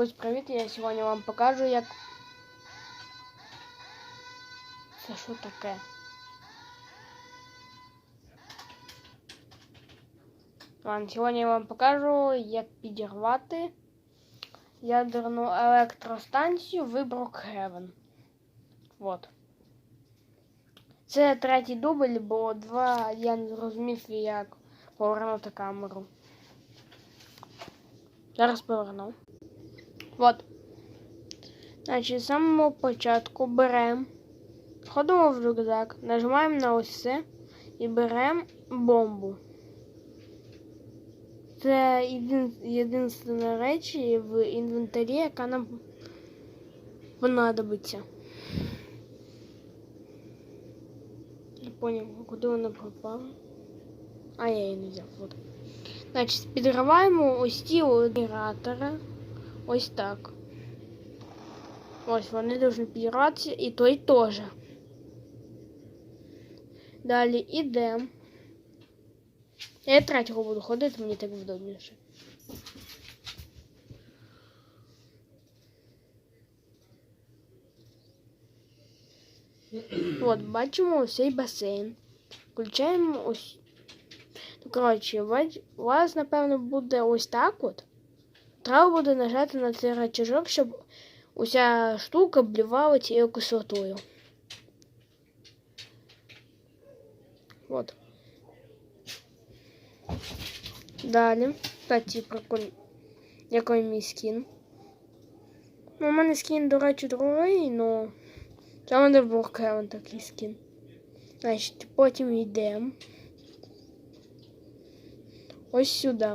Ось привіт, я сьогодні вам покажу, як. Це що таке? Ладно, сьогодні я вам покажу, як підірвати ядерну електростанцію в Брукхевен. Вот. Це третій дубль, бо два я не зрозумів, як повернути камеру. Зараз поверну. Вот. Значить, з самого початку беремо, входимо в рюкзак, нажимаємо на ось це і беремо бомбу. Це єдин, єдинственна реч в інвентарі, яка нам понадобиться. Не понял, куди вона пропала. А я її не взяв. Вот. Значить, підриваємо ось ті генератори. Ось так. Ось вони повинні підірватися і той теж. Далі йдемо. Я третього буду ходити, мені так вдобніше. От, бачимо ось цей басейн. Включаємо ось. Ну, коротше, у вас, напевно, буде ось так от. Треба буде нажати на цей рычажок, щоб уся штука блювала цією кислотою. От. Далі. Кстати, прикольно. Який мій скін. Ну, у мене скін, до речі, другий, но це в мене в такий скін. Значить, потім йдемо. Ось сюди.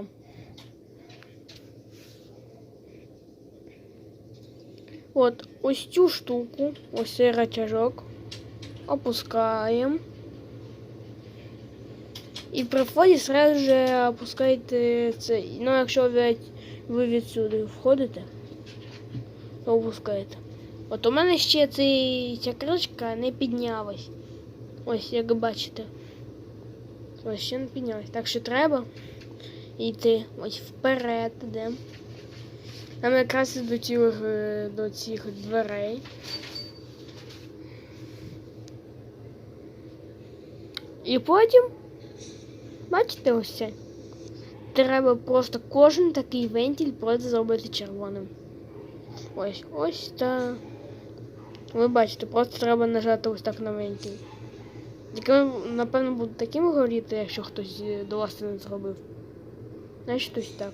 От ось цю штуку, ось цей рычажок. Опускаємо. І при вході сразу же опускаєте це. Ну, якщо ви, ви відсюди входите, то опускаєте. От у мене ще цей, ця кришка не піднялась. Ось, як бачите. Ось ще не піднялась. Так що треба йти ось вперед йдемо. Нам якраз цих, е, до цих дверей. І потім, бачите ось це? Треба просто кожен такий вентиль просто зробити червоним. Ось, ось та. Ви бачите, просто треба нажати ось так на вентиль. Тільки, напевно, буде таким горіти, якщо хтось е, до вас не зробив. Значить, ось так.